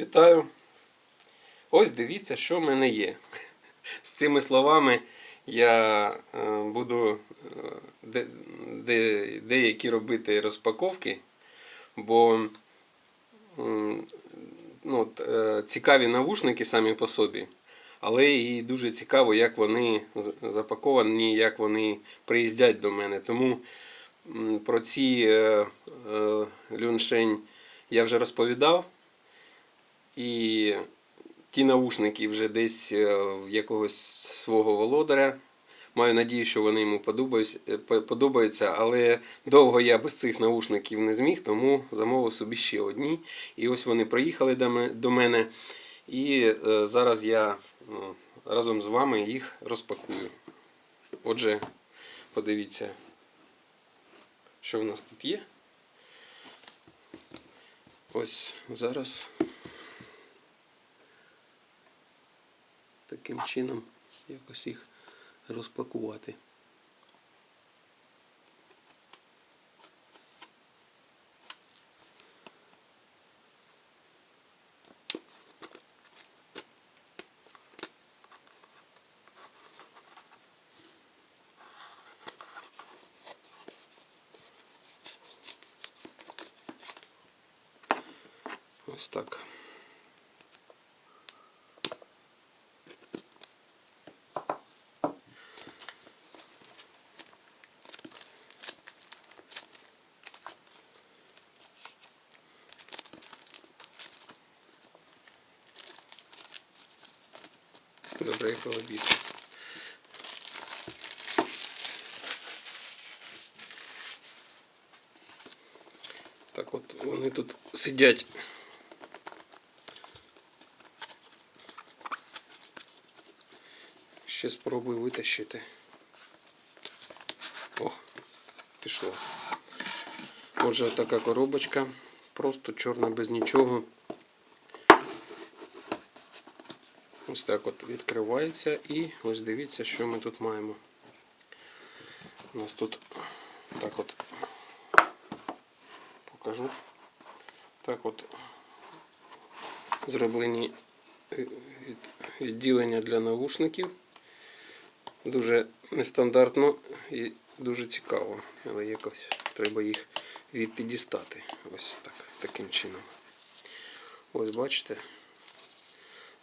Вітаю. Ось дивіться, що в мене є. З цими словами я е, буду е, де, де, деякі робити розпаковки, бо ну, е, цікаві навушники самі по собі, але і дуже цікаво, як вони запаковані, як вони приїздять до мене. Тому про ці люншень я вже розповідав. І ті наушники вже десь е, в якогось свого володаря. Маю надію, що вони йому е, по- подобаються, але довго я без цих наушників не зміг, тому замовив собі ще одні. І ось вони приїхали до мене. І е, зараз я ну, разом з вами їх розпакую. Отже, подивіться, що в нас тут є. Ось зараз таким чином якось їх розпакувати. Ось так. Добре, як обійти. Так от вони тут сидять. Ще спробую витащити. О, пішло. Отже, така коробочка. Просто чорна без нічого. Ось так от відкривається і ось дивіться, що ми тут маємо. У нас тут так от покажу. Так от зроблені е, відділення для навушників. Дуже нестандартно і дуже цікаво, але якось треба їх відти дістати. Ось так, таким чином. Ось бачите.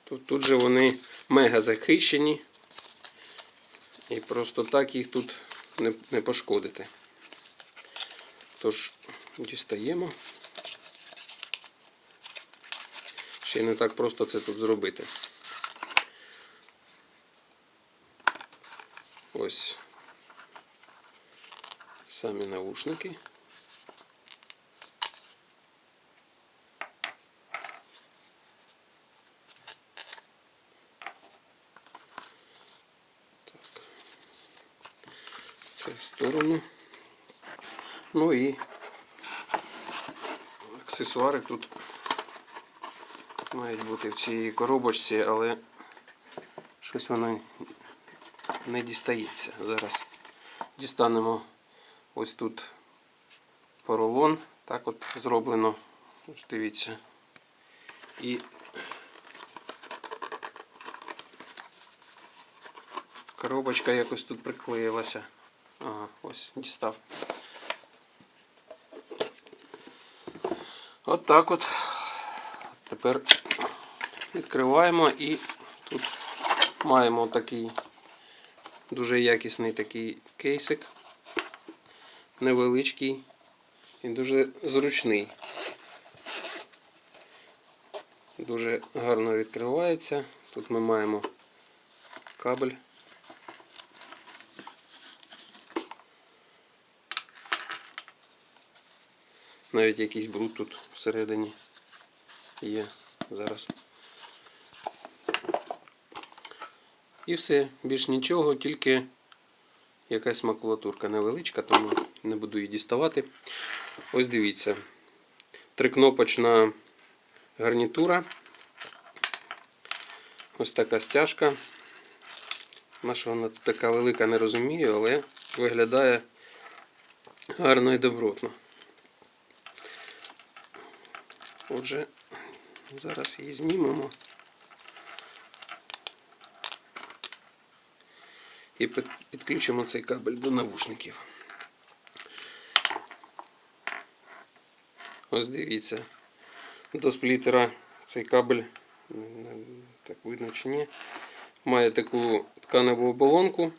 Тут, тут же вони мега захищені. І просто так їх тут не, не пошкодити. Тож, дістаємо. Ще не так просто це тут зробити. Ось самі наушники. Це в сторону. Ну і аксесуари тут мають бути в цій коробочці, але щось воно не дістається. Зараз дістанемо ось тут поролон. Так от зроблено. Ось дивіться. І коробочка якось тут приклеїлася. Ага, ось дістав. От так от. Тепер відкриваємо і тут маємо такий дуже якісний такий кейсик. Невеличкий і дуже зручний. Дуже гарно відкривається. Тут ми маємо кабель. Навіть якийсь бруд тут всередині є зараз. І все, більш нічого, тільки якась макулатурка невеличка, тому не буду її діставати. Ось дивіться. Трикнопочна гарнітура. Ось така стяжка. На що вона така велика, не розумію, але виглядає гарно і добротно. Отже, Зараз її знімемо. І підключимо цей кабель до навушників. Ось дивіться. До сплітера цей кабель, так видно чи ні, має таку тканеву оболонку.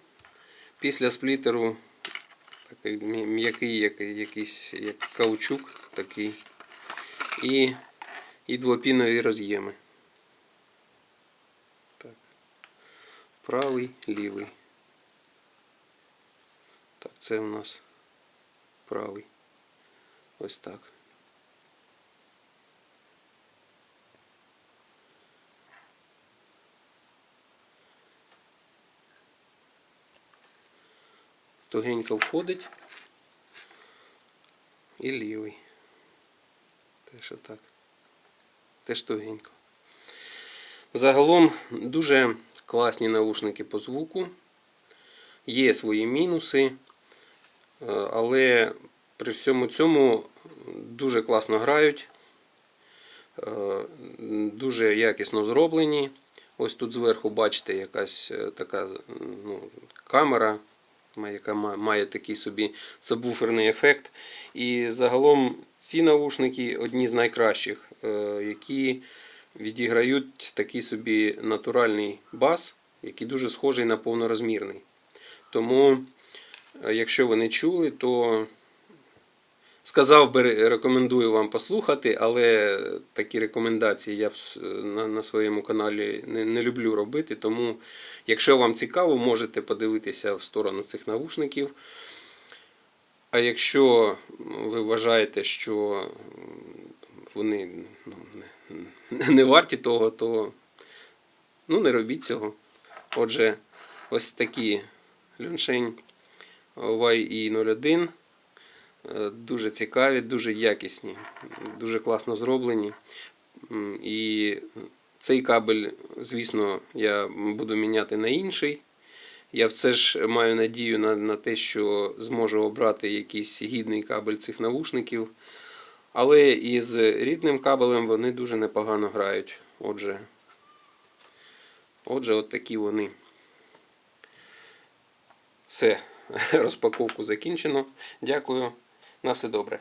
Після сплітеру такий м'який, якийсь як каучук такий. І, і двопінові роз'єми. Так. Правий, лівий. Так, це у нас правий. Ось так. Тугенько входить. І лівий. Теж отак. Теж тугенько. Загалом дуже класні наушники по звуку. Є свої мінуси, е, але при всьому цьому дуже класно грають, е, дуже якісно зроблені. Ось тут зверху бачите якась е, така ну, камера, яка має такий собі сабвуферний ефект. І загалом ці наушники одні з найкращих, е, які відіграють такий собі натуральний бас, який дуже схожий на повнорозмірний. Тому, е, якщо ви не чули, то сказав би, рекомендую вам послухати, але такі рекомендації я на, на своєму каналі не люблю робити. Тому, якщо вам цікаво, можете подивитися в сторону цих навушників. А якщо ви вважаєте, що вони ну, не, не варті того, то ну, не робіть цього. Отже, ось такі Люншень YE01. Е, Дуже цікаві, дуже якісні, дуже класно зроблені. І цей кабель, звісно, я буду міняти на інший. Я все ж маю надію на, на те, що зможу обрати якийсь гідний кабель цих навушників. Але із рідним кабелем вони дуже непогано грають. Отже, отже, от такі вони. Все, розпаковку закінчено. Дякую. На все добре.